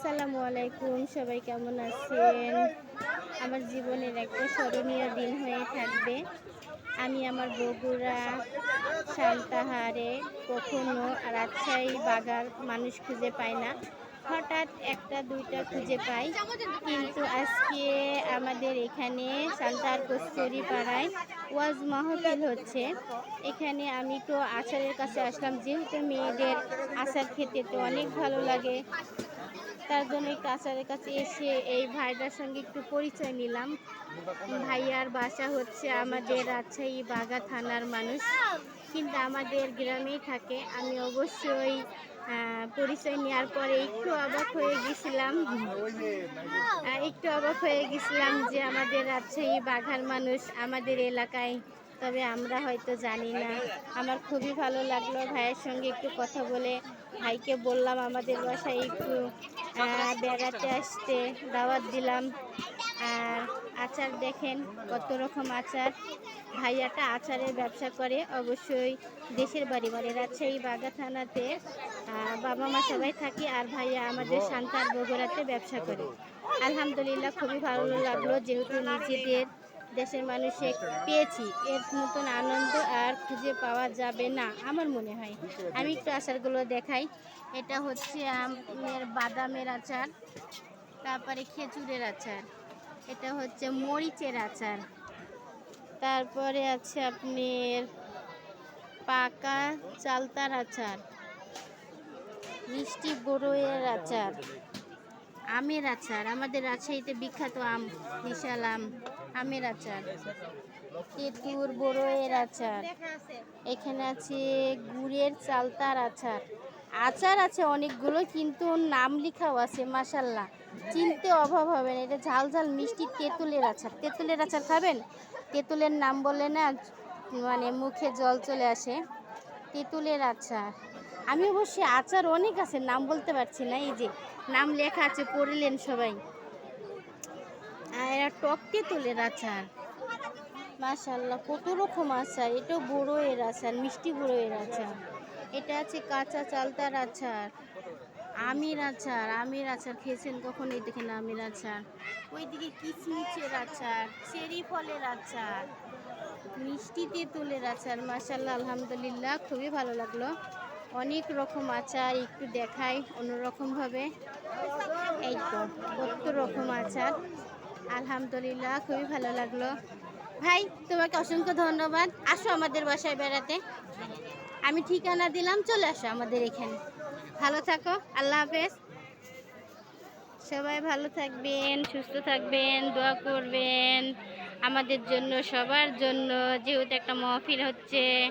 আসসালামু আলাইকুম, সবাই কেমন আছেন? আমার জীবনের একটা স্মরণীয় দিন হয়ে থাকবে। আমি আমার বগুড়া সান্তাহারে কখনো রাজশাহী বাগার মানুষ খুঁজে পাই না। হঠাৎ একটা, দুইটা খুঁজে পাই। কিন্তু আজকে আমাদের এখানে সান্তাহার কস্তুরি পাড়ায় ওয়াজ মাহফিল হচ্ছে। এখানে আমি তো আচারের কাছে আসলাম। যেহেতু মেয়েদের আচার খেতে তো অনেক ভালো লাগে তার জন্য একটু আচারের কাছে এসে এই ভাইটার সঙ্গে একটু পরিচয় নিলাম। ভাইয়ার বাসা হচ্ছে আমাদের রাজশাহী বাগা থানার মানুষ। কিন্তু আমাদের গ্রামেই থাকে। আমি অবশ্যই পরিচয় নেওয়ার পরে একটু অবাক হয়ে গেছিলাম। একটু অবাক হয়ে গেছিলাম যে আমাদের রাজশাহী বাঘার মানুষ আমাদের এলাকায় তবে আমরা হয়তো জানি না। আমার খুবই ভালো লাগল ভাইয়ের সঙ্গে একটু কথা বলে। ভাইকে বললাম আমাদের বাসায় একটু বেড়াতে আসতে দাওয়াত দিলাম। আর আচার দেখেন কত রকম আচার। ভাইয়াটা আচারের ব্যবসা করে, অবশ্যই দেশের বাড়ি মানে রাজশাহী বাগা থানাতে বাবা মা সবাই থাকি আর ভাইয়া আমাদের সান্তার বগুড়াতে ব্যবসা করে। আলহামদুলিল্লাহ, খুবই ভালো লাগল যেহেতু নিজেদের দেশের মানুষে পেয়েছি। এর মতন আনন্দ আর খুঁজে পাওয়া যাবে না, আমার মনে হয়। আমি একটু আচারগুলো দেখাই। এটা হচ্ছে আমের বাদামের আচার, তারপরে খেজুরের আচার, এটা হচ্ছে মরিচের আচার। তারপরে আছে আপনার পাকা চালতার আচার, মিষ্টি বড়ইয়ের আচার। আমের আচার, আমাদের রাজশাহীতে বিখ্যাত আম, বিশাল আম, আমের আচার। তেঁতুর বড়ইয়ের আচার। এখানে আছে গুড়ের চালতার আচার। আচার আছে অনেকগুলো, কিন্তু নাম লেখাও আছে মাসাল্লাহ চিনতে অভাব হবে না, এটা ঝাল ঝাল মিষ্টি তেঁতুলের আচার। তেঁতুলের আচার খাবেন? তেঁতুলের নাম বলে না মানে মুখে জল চলে আসে। তেঁতুলের আচার। আমি অবশ্যই আচার অনেক আছে, নাম বলতে পারছি না, এই যে নাম লেখা আছে, পড়লেন সবাই। আর এরা টককে তেঁতুলের আচার। মাশাল্লাহ কত রকম আচার এটাও বড়োয়ের আচার, মিষ্টি বড়োয়ের আচার। এটা আছে কাঁচা চালতার আচার, আমের আচার আমের আচার খেয়েছেন কখন? এই দেখেন আমের আচার। ওইদিকে কিচমিচের আচার, চেরি ফলের আচার মিষ্টি তেঁতুলের আচার মাশাল্লাহ আলহামদুলিল্লাহ, খুবই ভালো লাগল। অনেক রকম আচার একটু দেখাই অন্যরকমভাবে এই তো, কত রকম আচার। আলহামদুলিল্লাহ, খুবই ভালো লাগল। ভাই, তোমাকে অসংখ্য ধন্যবাদ। আসো আমাদের বাসায় বেড়াতে। আমি ঠিকানা দিলাম, চলে আসো আমাদের এখানে। ভালো থাকো, আল্লাহ হাফেজ। সবাই ভালো থাকবেন, সুস্থ থাকবেন, দোয়া করবেন। আমাদের জন্য, সবার জন্য, যেহেতু একটা মহফিল হচ্ছে।